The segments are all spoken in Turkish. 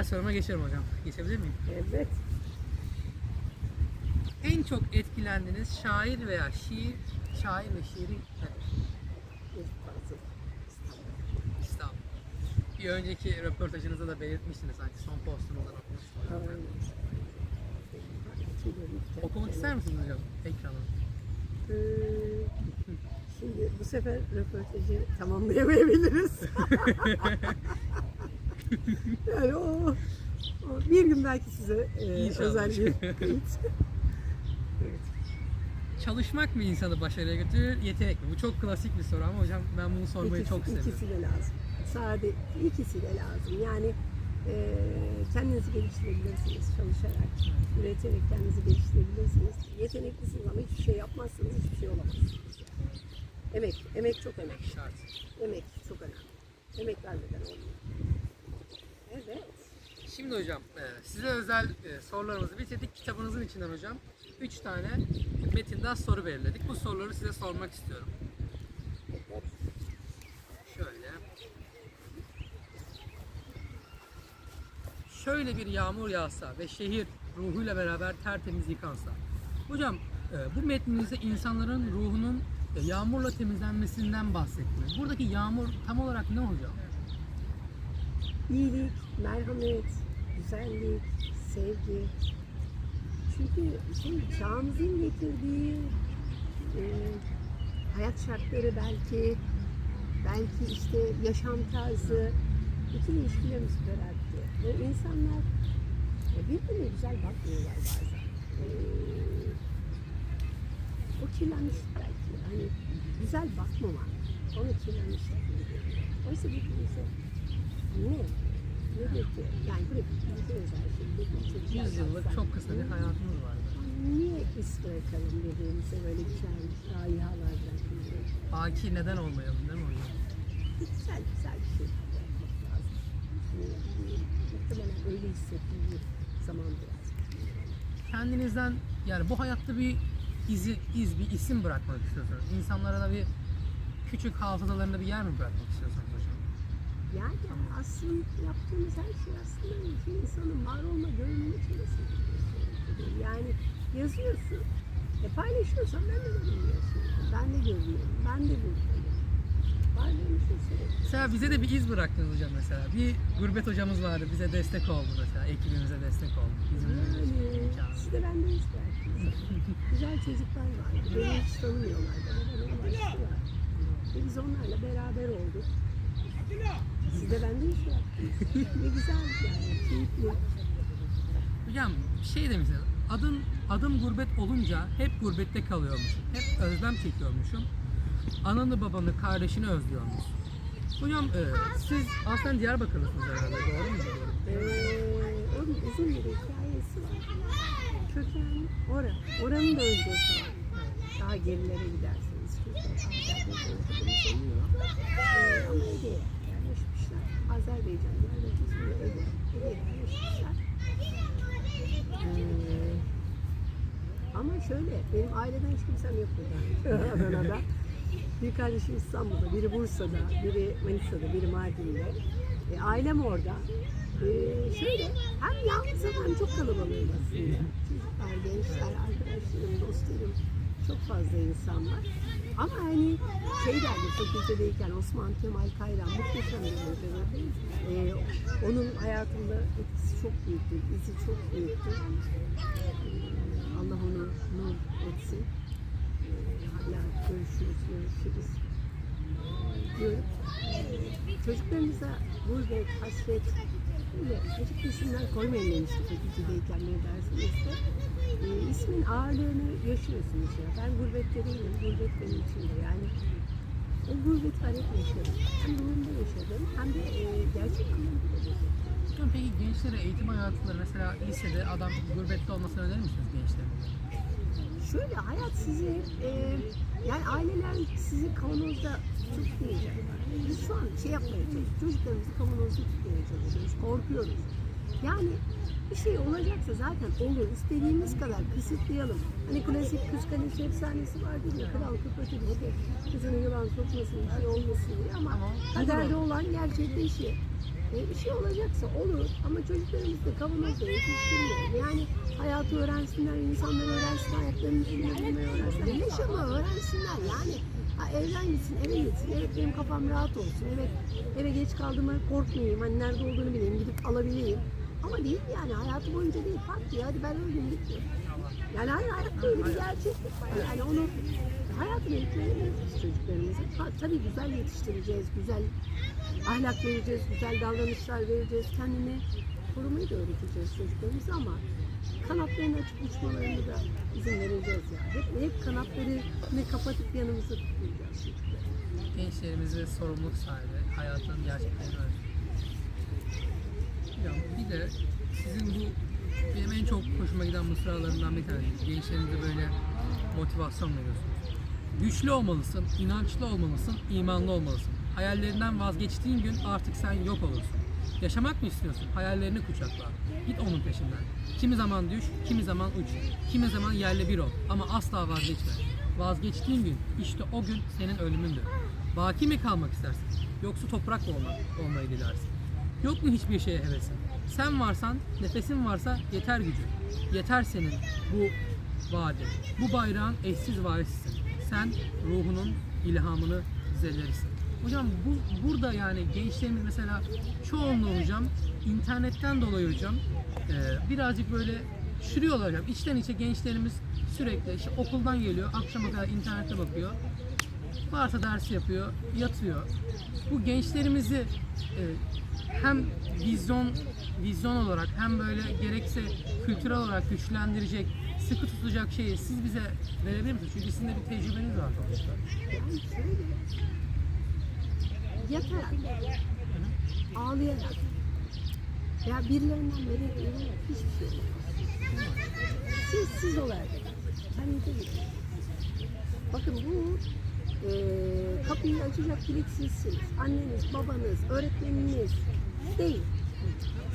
Diğer soruma geçiyorum hocam. Geçebilir miyim? Evet. En çok etkilendiğiniz şair veya şiir, şair ve şiiri? İstanbul. Bir önceki röportajınızda da belirtmiştiniz sanki son postunuzdan okumuştum. Okumak ister misiniz hocam ekranı? Ee, Şimdi bu sefer röportajı tamamlayamayabiliriz. yani o, o bir gün belki size e, İnşallah. özel bir kayıt. Çalışmak mı insanı başarıya götürür, yetenek mi? Bu çok klasik bir soru ama hocam ben bunu sormayı İkisi, çok seviyorum. ikisi de lazım. Sade ikisi de lazım. Yani e, kendinizi geliştirebilirsiniz çalışarak, üreterek kendinizi geliştirebilirsiniz. Yeteneklisiniz ama hiçbir şey yapmazsanız hiçbir şey olamazsınız. yani. Emek, emek çok önemli. Şart. Emek çok önemli. Emek vermeden olmuyor. Şimdi hocam e, size özel e, sorularımızı bitirdik. Kitabınızın içinden hocam 3 tane metinden soru belirledik. Bu soruları size sormak istiyorum. Şöyle. Şöyle bir yağmur yağsa ve şehir ruhuyla beraber tertemiz yıkansa. Hocam e, bu metninizde insanların ruhunun yağmurla temizlenmesinden bahsettiniz. Buradaki yağmur tam olarak ne hocam? İyilik, merhamet, güzellik, sevgi. Çünkü şey, çağımızın getirdiği e, hayat şartları belki, belki işte yaşam tarzı, bütün ilişkilerimizi kararttı. Ve insanlar e, birbirine güzel bakmıyorlar bazen. E, o kirlenmişlik belki. Hani güzel bakmamak, gibi geliyor. Oysa birbirimize 100 yıllık çok kısa bir hayatımız vardı. Niye is bırakalım birbirimize böyle güzel rayihalar bırakalım? Baki neden olmayalım değil mi hocam? Güzel güzel bir şey muhtemelen öyle hissettiğim zaman biraz. Kendinizden yani bu hayatta bir izi, iz, bir isim bırakmak istiyorsunuz. İnsanlara da bir küçük hafızalarında bir yer mi bırakmak istiyorsunuz hocam? Yani aslında yaptığımız her şey aslında bir insanın var olma görünme çabası. Yani yazıyorsun, e paylaşıyorsan ben de görünüyorsun. Ben de görünüyorum, ben de hissedelim. Mesela bize de bir iz bıraktınız hocam mesela. Bir gurbet hocamız vardı bize destek oldu mesela. Ekibimize destek oldu. Bizim Yani siz de benden hiç verdiniz. Güzel çocuklar vardı. Beni hiç bana ulaştılar. Ve biz onlarla beraber olduk. Siz de hiç verdiniz. Ne güzel yani, keyifli. Hocam şey demişsiniz. Adım, adım gurbet olunca hep gurbette kalıyormuşum. Hep özlem çekiyormuşum. Ananı babanı kardeşini özlüyormuş. Hocam e, siz aslen Diyarbakırlısınız herhalde doğru mu biliyorum? Ee, onun uzun bir hikayesi var. Köken ora. Oranın da öncesi var. Daha gerilere giderseniz. Köken. Ee, ama Ege'ye yerleşmişler. Azerbaycan yerleşmişler. Ege. Ege'ye yerleşmişler. Ee, ama şöyle, benim aileden hiç kimsem yok burada. Adana'da. Bir kardeşim İstanbul'da, biri Bursa'da, biri Manisa'da, biri Mardin'de. E, ailem orada. E, şöyle, hem yalnızım hem çok kalabalığım aslında. Çocuklar, gençler, arkadaşlarım, dostlarım, çok fazla insan var. Ama hani şey derdi, fakültedeyken Osman Kemal Kayran muhteşem bir hocadır. E, onun hayatımda etkisi çok büyüktür, izi çok büyüktür. E, Allah onu nur etsin. E, hala görüşürüz, görüşürüz diyorum. Çocuklarınıza gurbet, hasret, böyle açık isimler koymayın demişti fakültedeyken ne dersiniz de. E, ismin ağırlığını yaşıyorsunuz ya. Ben gurbette değilim, gurbet benim içimde. Yani o gurbet var hep yaşadım. Hem ruhumda yaşadım hem de e, gerçek anlamda yaşadım. Peki gençlere eğitim hayatında mesela lisede adam gurbette olmasını önerir misiniz gençlerimize? Şöyle hayat sizi e, yani aileler sizi kavanozda tutmayacaklar. Biz şu an şey yapmaya çalışıyoruz. Çocuklarımızı kavanozda tutmaya çalışıyoruz. Korkuyoruz. Yani bir şey olacaksa zaten olur. İstediğimiz kadar kısıtlayalım. Hani klasik kız kalesi efsanesi vardır ya. Kral kıpırtır işte kızını yılan sokmasın, bir şey olmasın diye ama kaderde olan gerçekleşiyor. E, bir şey olacaksa olur ama çocuklarımızı da kavanozda yetiştirmeyelim. Yani hayatı öğrensinler, insanları öğrensinler, ayaklarının üzerine durmayı öğrensinler, yaşamı öğrensinler yani. Ha, evden gitsin, eve gitsin, evet benim kafam rahat olsun, evet eve geç kaldığıma korkmayayım, hani nerede olduğunu bileyim, gidip alabileyim. Ama değil yani hayatı boyunca değil, farklı ya, hadi ben öldüm bitti. Yani hani hayatta öyle bir gerçeklik var. Yani onu hayatını yükleyemeyiz çocuklarımıza. Tabii güzel yetiştireceğiz, güzel ahlak vereceğiz, güzel davranışlar vereceğiz. Kendini korumayı da öğreteceğiz çocuklarımıza ama kanatlarını açıp uçmalarını da izin vereceğiz ya. Hep, hep kanatlarını kapatıp yanımızda tutmayacağız çocukları. Gençlerimize sorumluluk sahibi, hayatın gerçeklerini öğretin. Bir de sizin bu benim en çok hoşuma giden mısralarından bir tanesi. Gençlerimize böyle motivasyon veriyorsunuz. Güçlü olmalısın, inançlı olmalısın, imanlı olmalısın. Hayallerinden vazgeçtiğin gün artık sen yok olursun. Yaşamak mı istiyorsun? Hayallerini kucakla. Git onun peşinden. Kimi zaman düş, kimi zaman uç. Kimi zaman yerle bir ol. Ama asla vazgeçme. Vazgeçtiğin gün, işte o gün senin ölümündür. Baki mi kalmak istersin? Yoksa toprak mı olmak, olmayı dilersin? Yok mu hiçbir şeye hevesin? Sen varsan, nefesin varsa yeter gücü. Yeter senin bu vaadin. Bu bayrağın eşsiz varisisin. Sen ruhunun ilhamını bizelerisin. Hocam bu burada yani gençlerimiz mesela çoğunluğu hocam internetten dolayı hocam e, birazcık böyle şürüyorlar hocam. İçten içe gençlerimiz sürekli işte okuldan geliyor, akşama kadar internette bakıyor. Varsa ders yapıyor, yatıyor. Bu gençlerimizi e, hem vizyon vizyon olarak hem böyle gerekse kültürel olarak güçlendirecek, sıkı tutacak şeyi siz bize verebilir misiniz? Çünkü sizin de bir tecrübeniz var sonuçta. Yatarak, ağlayarak veya birilerinden medet umarak hiçbir şey olmaz. Siz siz olarak kendinize gidin. Bakın bu e, kapıyı açacak kilit sizsiniz. Anneniz, babanız, öğretmeniniz değil.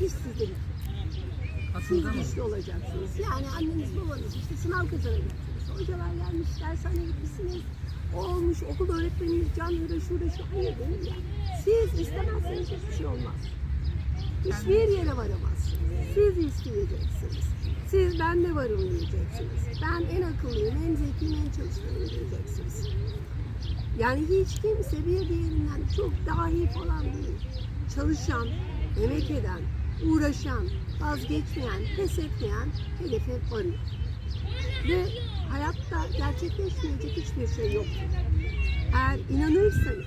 Hiç sizde değil. Siz güçlü olacaksınız. Yani anneniz babanız işte sınav kazanacaksınız. Hocalar gelmiş, dershaneye gitmişsiniz. O olmuş, okul öğretmeniniz can uğraşı uğraşı. Hayır değil ya. Siz istemezseniz hiçbir şey olmaz. Hiçbir yere varamazsınız. Siz isteyeceksiniz. Siz ben de varım diyeceksiniz. Ben en akıllıyım, en zekiyim, en çalışkanım diyeceksiniz. Yani hiç kimse bir diğerinden çok dahi falan değil. Çalışan, emek eden, uğraşan, vazgeçmeyen, pes etmeyen hedefe varıyor. Ve hayatta gerçekleşmeyecek hiçbir şey yoktur. Eğer inanırsanız,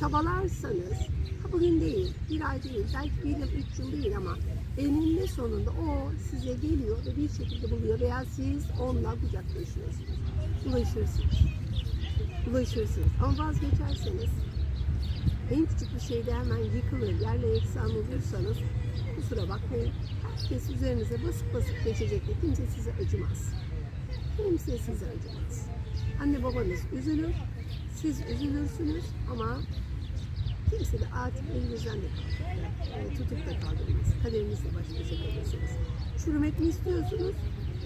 çabalarsanız, bugün değil, bir ay değil, belki bir yıl, üç yıl değil ama eninde sonunda o size geliyor ve bir şekilde buluyor veya siz onunla kucaklaşıyorsunuz. Ulaşırsınız. Ulaşırsınız. Ama vazgeçerseniz en küçük bir şeyde hemen yıkılır, yerle yeksan olursanız kusura bakmayın. Herkes üzerinize basıp basıp geçecek ve kimse size acımaz. Kimse size acımaz. Anne babanız üzülür, siz üzülürsünüz ama kimse de artık elinizden de e, tutup da kaldırmaz. Kaderinizle baş başa kalırsınız. Çürümek mi istiyorsunuz?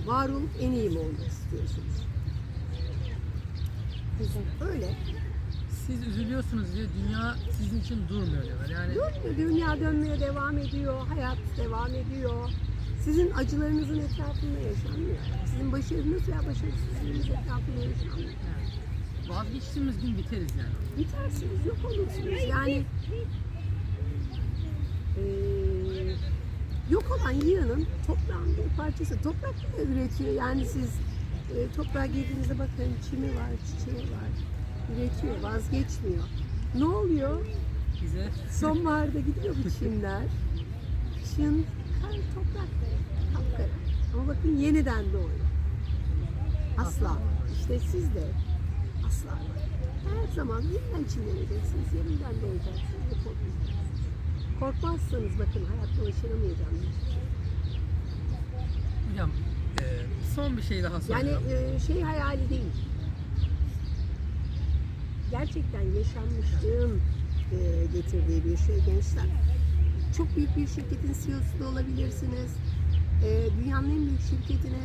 Var olup en iyi mi olmak istiyorsunuz? Öyle. Siz üzülüyorsunuz diye dünya sizin için durmuyor diyorlar. Yani Dönmüyor, dünya dönmeye devam ediyor, hayat devam ediyor. Sizin acılarınızın etrafında yaşanmıyor. Sizin başarınız veya başarısızlığınız etrafında yaşanmıyor. vazgeçtiğimiz gün biteriz yani. Bitersiniz, yok olursunuz. Yani eee, yok olan yığının toprağın bir parçası. Toprak da üretiyor. Yani siz e, toprağa girdiğinizde bakın çimi var, çiçeği var. Üretiyor, vazgeçmiyor. Ne oluyor? Bize Sonbaharda gidiyor bu çimler. Kışın kar toprak kapkara. Ama bakın yeniden doğuyor. Asla. İşte siz de asla. Her zaman yeniden çimleneceksiniz, yeniden doğacaksınız ve korkmayacaksınız. Korkmazsanız bakın hayatta şey. hocam e, son bir şey daha Yani soracağım. e, şey hayali değil. Gerçekten yaşanmışlığın e, getirdiği bir şey gençler. Çok büyük bir şirketin CEO'su da olabilirsiniz. E, dünyanın en büyük şirketine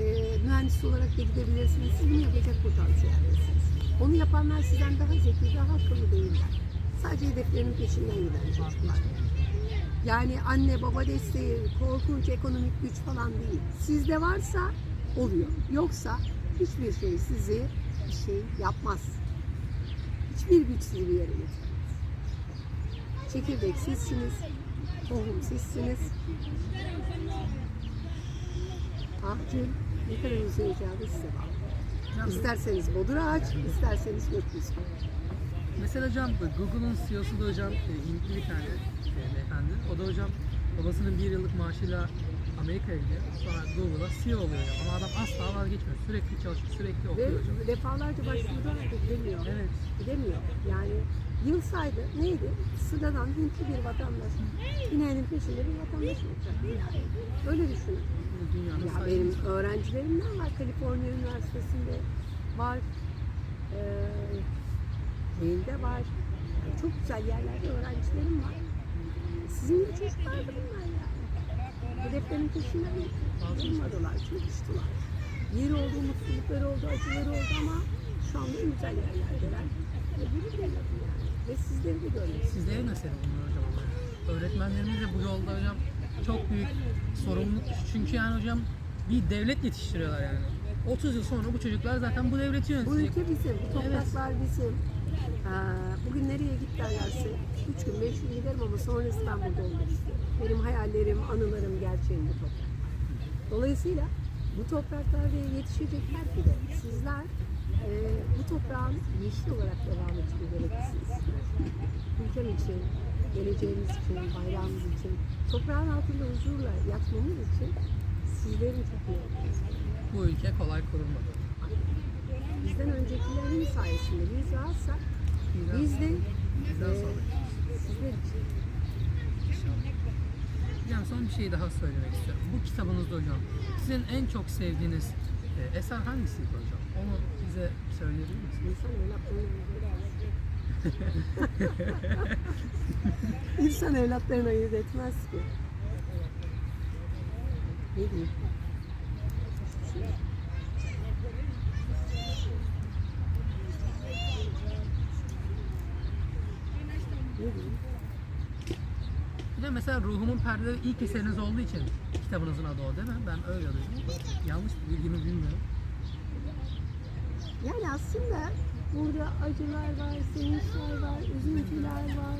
e, mühendis olarak da gidebilirsiniz. Siz bunu yapacak potansiyellisiniz. Onu yapanlar sizden daha zeki, daha akıllı değiller. Sadece hedeflerinin peşinden giden çocuklar. Yani anne baba desteği, korkunç ekonomik güç falan değil. Sizde varsa oluyor. Yoksa hiçbir şey sizi bir şey yapmaz. Hiçbir güç sizi bir yere getirmez. Çekirdek sizsiniz, tohum sizsiniz. Ahcım ne kadar uzayacağını size bağlı. İsterseniz bodur ağaç, isterseniz gökyüzü. Mesela hocam Google'un CEO'su da hocam e, Hintli bir tane e, beyefendi. O da hocam babasının bir yıllık maaşıyla Amerika'ya gidiyor. Sonra Google'a CEO oluyor. Ama adam asla vazgeçmiyor. Sürekli çalışıyor, sürekli Ve okuyor hocam. defalarca başvurdu halde gidemiyor. Evet. Gidemiyor. Yani yıl saydı neydi? Sıradan Hintli bir vatandaş. Binenin peşinde bir vatandaş olacak. Öyle düşünün. Dünyanın Ya benim insanı. öğrencilerimden var. Kaliforniya Üniversitesi'nde var. Ee, Yale'de var. Çok güzel yerlerde öğrencilerim var. Sizin de çocuklar da bunlar. Hedeflerin peşinden durmadılar, çalıştılar. Yeri oldu, mutlulukları oldu, acıları oldu ama şu anda en güzel yerlerdeler. Ve bunu yani. Ve sizleri de görmek Sizlere nasıl bunlar hocam? Öğretmenlerimiz de bu yolda hocam çok büyük sorumluluk. Çünkü yani hocam bir devlet yetiştiriyorlar yani. 30 yıl sonra bu çocuklar zaten bu devleti Bu yönetecek. ülke bizim, bu topraklar bizim. Ee, bugün nereye git derlerse 3 gün 5 gün giderim ama burada olmak istiyorum. Benim hayallerim, anılarım gerçeğim bu toprak. Dolayısıyla bu topraklarda yetişecek belki de sizler e, bu toprağın yeşil olarak devam ettiği gereklisiniz. Ülkem için, geleceğimiz için, bayrağımız için, toprağın altında huzurla yatmamız için sizlerin çok iyi. Bu ülke kolay kurulmadı. Bizden öncekilerin sayesinde biz rahatsak biz de e, sizler için. Hocam son bir şey daha söylemek istiyorum. Bu kitabınızda hocam sizin en çok sevdiğiniz e, eser hangisiydi hocam? Onu bize söyleyebilir misiniz? İnsan evlatlarını İnsan evlatlarını ayırt etmez ki. Ne diyeyim? Ne diyeyim? Bir de mesela Ruhumun Perdeleri ilk eseriniz olduğu için kitabınızın adı o değil mi? Ben öyle duydum. Yanlış bilgimi bilmiyorum. Yani aslında burada acılar var, sevinçler var, üzüntüler var,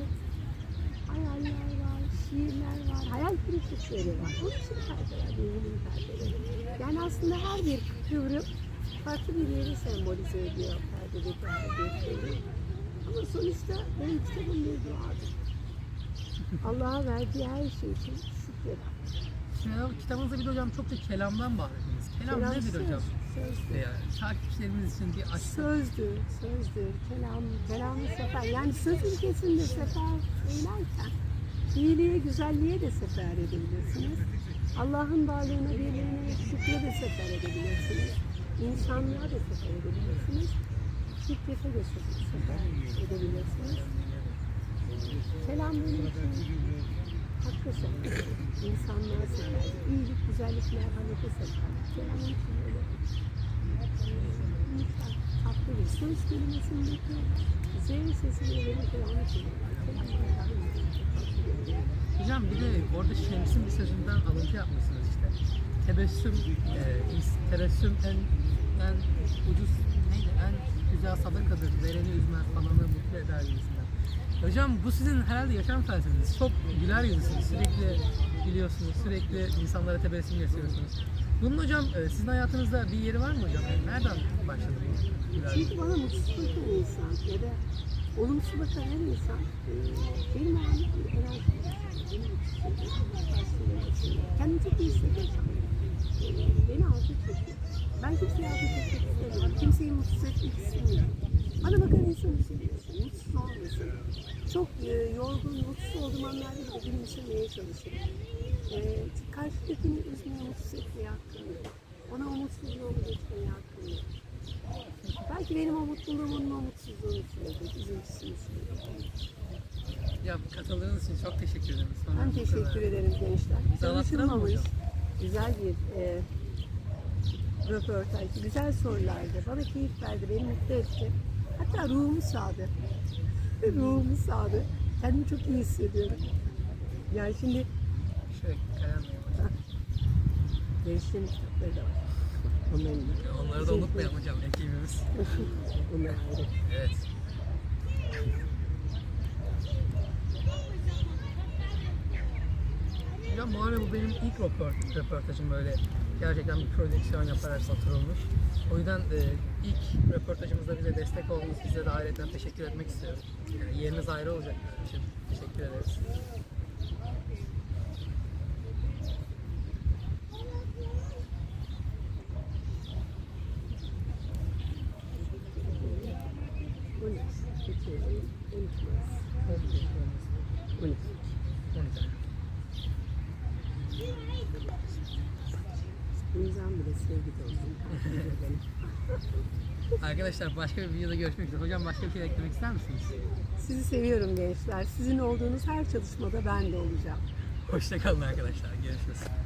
hayaller var, şiirler var, hayal kırıklıkları var. Onun için perdeler, ruhumun perdeleri. Yani aslında her bir kıvrım farklı bir yeri sembolize ediyor perdedeki. Ama sonuçta benim kitabım bir duadır. Allah'a verdiği her şey için şükreder. Şimdi kitabınızda bir de hocam çokça kelamdan bahsettiniz. Kelam Kelam nedir söz, hocam? sözdür. Yani takipçilerimiz için bir açık. Sözdür, sözdür, kelam, kelamı sefer. Yani söz ülkesinde sefer eylerken iyiliğe, güzelliğe de sefer edebilirsiniz. Allah'ın varlığına, birliğine, şükre de sefer edebilirsiniz. İnsanlığa da sefer edebilirsiniz. Şiddete de sefer edebilirsiniz. Hakkı sefer, insanlığa sefer, iyilik, güzellik, merhamete. Kelam için öyle. Tatlı bir söz kelimesindeki Z sesini benim kelamı Hocam bir de orada Şems'in bir sözünden alıntı yapmışsınız işte. Tebessüm, e, tebessüm en, en ucuz neydi? En güzel sadakadır. Vereni üzmez, falanı mutlu eder gibisinden. Hocam bu sizin herhalde yaşam felsefeniz. Çok güler yüzlüsünüz. Sürekli gülüyorsunuz. Sürekli insanlara tebessüm gösteriyorsunuz. Bunun hocam e, sizin hayatınızda bir yeri var mı hocam? Nereden başladı bu? Çünkü bana mutsuz bakan insan ya da olumsuz bakan her insan e, benim halim. Kendimi çok iyi hissediyorsam e, beni altı çekiyor. Ben kimseyi altı çekmek istemiyorum. Kimseyi mutsuz etmek istemiyorum. Bana bakan insan üzülüyorsun. Mutsuz olmasın. Çok e, yorgun, mutsuz olduğum anlarda bile gülümsemeye çalışırım. E, karşıdakini üzmeye, mutsuz etmeye hakkım yok. Ona o mutsuzluğu geçmeye hakkım yok. Belki benim o mutluluğum onun o mutsuzluğunu sürdü, üzüntüsünü sürdü. Ya katıldığınız için çok teşekkür ederim. Sonra Ben teşekkür kadar. ederim gençler. Hocam? güzel bir e, röportaj, güzel sorulardı. Bana keyif verdi, beni mutlu etti. Hatta ruhumu sağdı. Ruhumu sağdı. Kendimi çok iyi hissediyorum. Yani şimdi Şöyle kalem gençlerin kitapları da var. Onların da. Onları da unutmayalım hocam ekibimiz. Onlar ayrı. Evet. Ya arada bu benim ilk röport- röportajım böyle gerçekten bir prodüksiyon yaparak satılmış. O yüzden e, ilk röportajımızda bize destek olduğunuz size de ayrıca teşekkür etmek istiyorum. Yani yeriniz ayrı olacak bizim için. Teşekkür ederiz. On üç. İmzam bile sevgi dolsun. Arkadaşlar başka bir videoda görüşmek üzere. Hocam başka bir şey eklemek ister misiniz? Sizi seviyorum gençler. Sizin olduğunuz her çalışmada ben de olacağım. Hoşçakalın arkadaşlar. Görüşürüz.